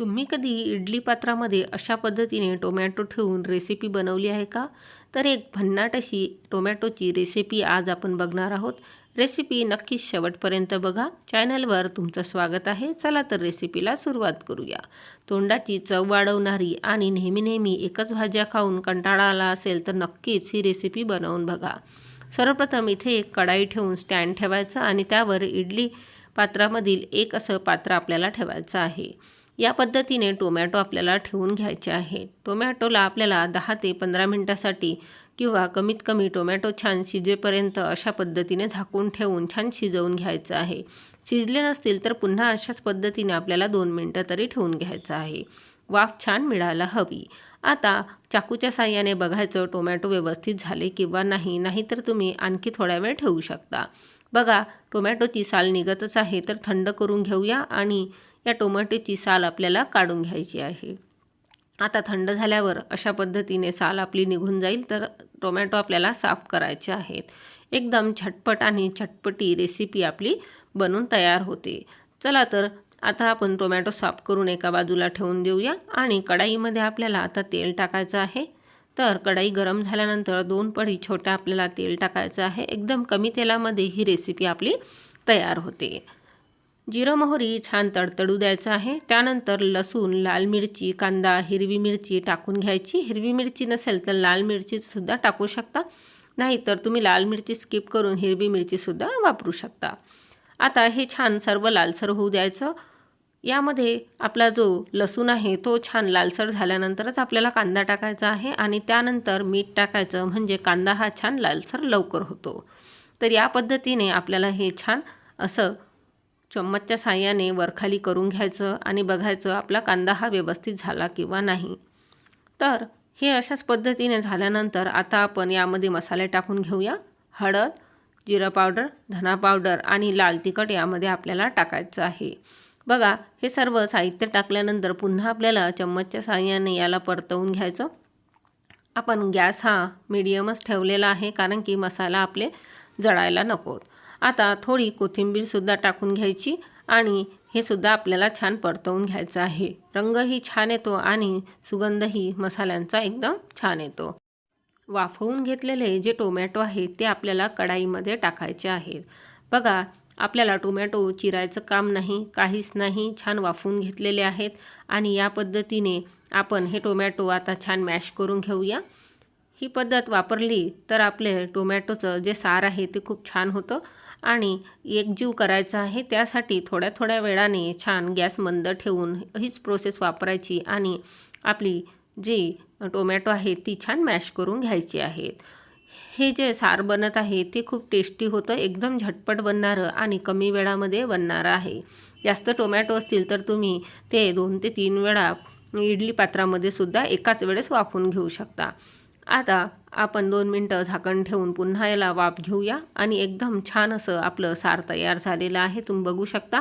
तुम्ही कधी इडली पात्रामध्ये अशा पद्धतीने टोमॅटो ठेवून रेसिपी बनवली आहे का? तर एक भन्नाट अशी टोमॅटोची रेसिपी आज आपण बघणार आहोत. रेसिपी नक्कीच शेवटपर्यंत बघा. चॅनलवर तुमचं स्वागत आहे. चला तर रेसिपीला सुरुवात करूया. तोंडाची चव वाढवणारी आणि नेहमी नेहमी एकच भाज्या खाऊन कंटाळा आला असेल तर नक्कीच ही रेसिपी बनवून बघा. सर्वप्रथम इथे एक कढाई ठेवून स्टँड ठेवायचं आणि त्यावर इडली पात्रामधील एक असं पात्र आपल्याला ठेवायचं आहे. या पद्धतीने टोमॅटो आपल्याला ठेवून घ्यायचे आहे. टोमॅटोला आपल्याला दहा ते पंधरा मिनटासाठी किंवा कमीत कमी टोमॅटो छान शिजेपर्यंत अशा पद्धतीने झाकून ठेवून छान शिजवून घ्यायचं आहे. शिजले नसतील तर पुन्हा अशाच पद्धतीने आपल्याला दोन मिनटं तरी ठेवून घ्यायचं आहे. वाफ छान मिळायला हवी. आता चाकूच्या साह्याने बघायचं टोमॅटो व्यवस्थित झाले किंवा नाही नाहीतर तुम्ही आणखी थोड्या वेळ ठेवू शकता. बघा टोमॅटोची साल निघतच आहे तर थंड करून घेऊया आणि या टोमॅटोची साल आपल्याला काढून घ्यायची आहे. आता थंड झाल्यावर अशा पद्धतीने साल आपली निघून जाईल तर टोमॅटो आपल्याला साफ करायचे आहेत. एकदम झटपट आणि झटपटी रेसिपी आपली बनून तयार होते. चला तर आता आपण टोमॅटो साफ करून एका बाजूला ठेवून देऊया आणि कढाईमध्ये आपल्याला आता तेल टाकायचं आहे. तर कढाई गरम झाल्यानंतर दोन पडी छोट्या आपल्याला तेल टाकायचं आहे. एकदम कमी तेलामध्ये ही रेसिपी आपली तयार होते. जिरं मोहरी छान तडतडू द्यायचं आहे. त्यानंतर लसूण लाल मिरची कांदा हिरवी मिरची टाकून घ्यायची. हिरवी मिरची नसेल तर लाल मिरचीसुद्धा टाकू शकता. नाहीतर तुम्ही लाल मिरची स्किप करून हिरवी मिरचीसुद्धा वापरू शकता. आता हे छान सर्व लालसर होऊ द्यायचं. यामध्ये आपला जो लसूण आहे तो छान लालसर झाल्यानंतरच आपल्याला कांदा टाकायचा आहे आणि त्यानंतर मीठ टाकायचं म्हणजे कांदा हा छान लालसर लवकर होतो. तर या पद्धतीने आपल्याला हे छान असं चम्मचच्या साह्याने वरखाली करून घ्यायचं आणि बघायचं आपला कांदा हा व्यवस्थित झाला किंवा नाही. तर हे अशाच पद्धतीने झाल्यानंतर आता आपण यामध्ये मसाले टाकून घेऊया. हळद जिरा पावडर धना पावडर आणि लाल तिखट यामध्ये आपल्याला टाकायचं आहे. बघा हे सर्व साहित्य टाकल्यानंतर पुन्हा आपल्याला चम्मचच्या साह्याने याला परतवून घ्यायचं. आपण गॅस हा मिडियमच ठेवलेला आहे कारण की मसाला आपले जळायला नकोत आता थोडी कोथिंबीरसुद्धा टाकून घ्यायची आणि हे सुद्धा आपल्याला छान परतवून घ्यायचं आहे. रंगही छान येतो आणि सुगंधही मसाल्यांचा एकदम छान येतो. वाफवून घेतलेले जे टोमॅटो आहेत ते आपल्याला कढाईमध्ये टाकायचे आहेत. बघा आपल्याला टोमॅटो चिरायचं काम नाही काहीच नाही छान वाफवून घेतलेले आहेत आणि या पद्धतीने आपण हे टोमॅटो आता छान मॅश करून घेऊया. ही पद्धत वापरली तर आपले टोमॅटोचं जे सार आहे ते खूप छान होतं आणि एकजीव करायचा आहे त्यासाठी थोड्या थोड्या वेळाने छान गॅस मंद ठेवून हीच प्रोसेस वापरायची आणि आपली जी टोमॅटो आहे ती छान मॅश करून घ्यायची आहेत हे जे सार बनत आहे ते खूप टेस्टी होतं एकदम झटपट बनणारं आणि कमी वेळामध्ये बनणारं आहे. जास्त टोमॅटो असतील तर तुम्ही ते दोन ते तीन वेळा इडली पात्रामध्ये सुद्धा एकाच वेळेस वाफून घेऊ शकता. आता आपण दोन मिनटं झाकण ठेवून पुन्हा याला वाफ घेऊया आणि एकदम छान असं आपलं सार तयार झालेलं आहे. तुम्ही बघू शकता.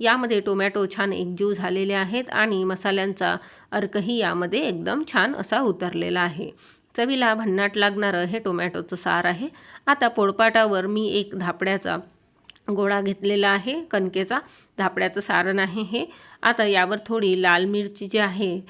यामध्ये टोमॅटो छान एकजीव झालेले आहेत आणि मसाल्यांचा अर्कही यामध्ये एकदम छान असा उतरलेला आहे. चवीला भन्नाट लागणारं हे टोमॅटोचं सार आहे. आता पोळपाटावर मी एक धापड्याचा गोळा घेतलेला आहे. कणकेचा धापड्याचं सारण आहे हे. आता यावर थोडी लाल मिरची जी आहे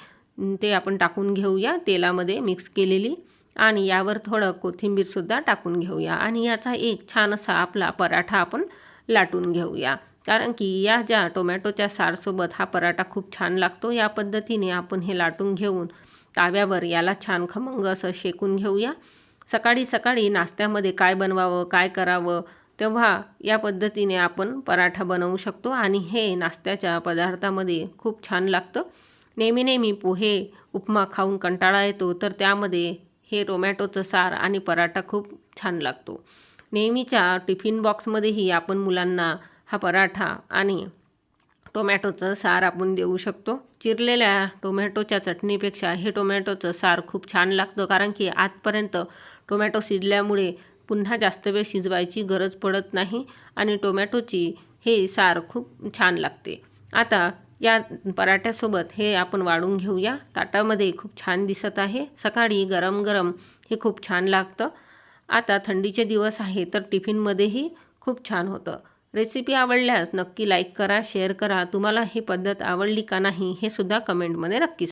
ते आपण टाकून घेऊया. तेलामध्ये मिक्स केलेली. आणि यावर थोडं कोथिंबीरसुद्धा टाकून घेऊया. आणि याचा एक छान असा आपला पराठा आपण लाटून घेऊया. कारण की या ज्या टोमॅटोच्या सारसोबत हा पराठा खूप छान लागतो या पद्धतीने आपण हे लाटून घेऊन ताव्यावर याला छान खमंग असं शेकून घेऊया. सकाळी सकाळी नाश्त्यामध्ये काय बनवावं काय करावं तेव्हा या पद्धतीने आपण पराठा बनवू शकतो आणि हे नाश्त्याच्या पदार्थामध्ये खूप छान लागतं. नेहमी नेहमी पोहे उपमा खाऊन कंटाळा येतो तर त्यामध्ये हे टोमॅटोचं सार आणि पराठा खूप छान लागतो. नेहमीच्या टिफिन बॉक्समध्येही आपण मुलांना हा पराठा आणि टोमॅटोचं सार आपण देऊ शकतो. चिरलेल्या टोमॅटोच्या चटणीपेक्षा हे टोमॅटोचं सार खूप छान लागतं कारण की आजपर्यंत टोमॅटो शिजल्यामुळे पुन्हा जास्त वेळ शिजवायची गरज पडत नाही आणि टोमॅटोची हे सार खूप छान लागते. आता या पराठ्यासोबत हे आपण वाढून घेऊया. ताटामध्ये खूप छान दिसत आहे. सकाळी गरम गरम हे खूप छान लागतं. आता थंडीचे दिवस आहे तर टिफिनमध्येही खूप छान होतं. रेसिपी आवडल्यास नक्की लाईक करा शेअर करा. तुम्हाला ही पद्धत आवडली का नाही हे सुद्धा कमेंटमध्ये नक्की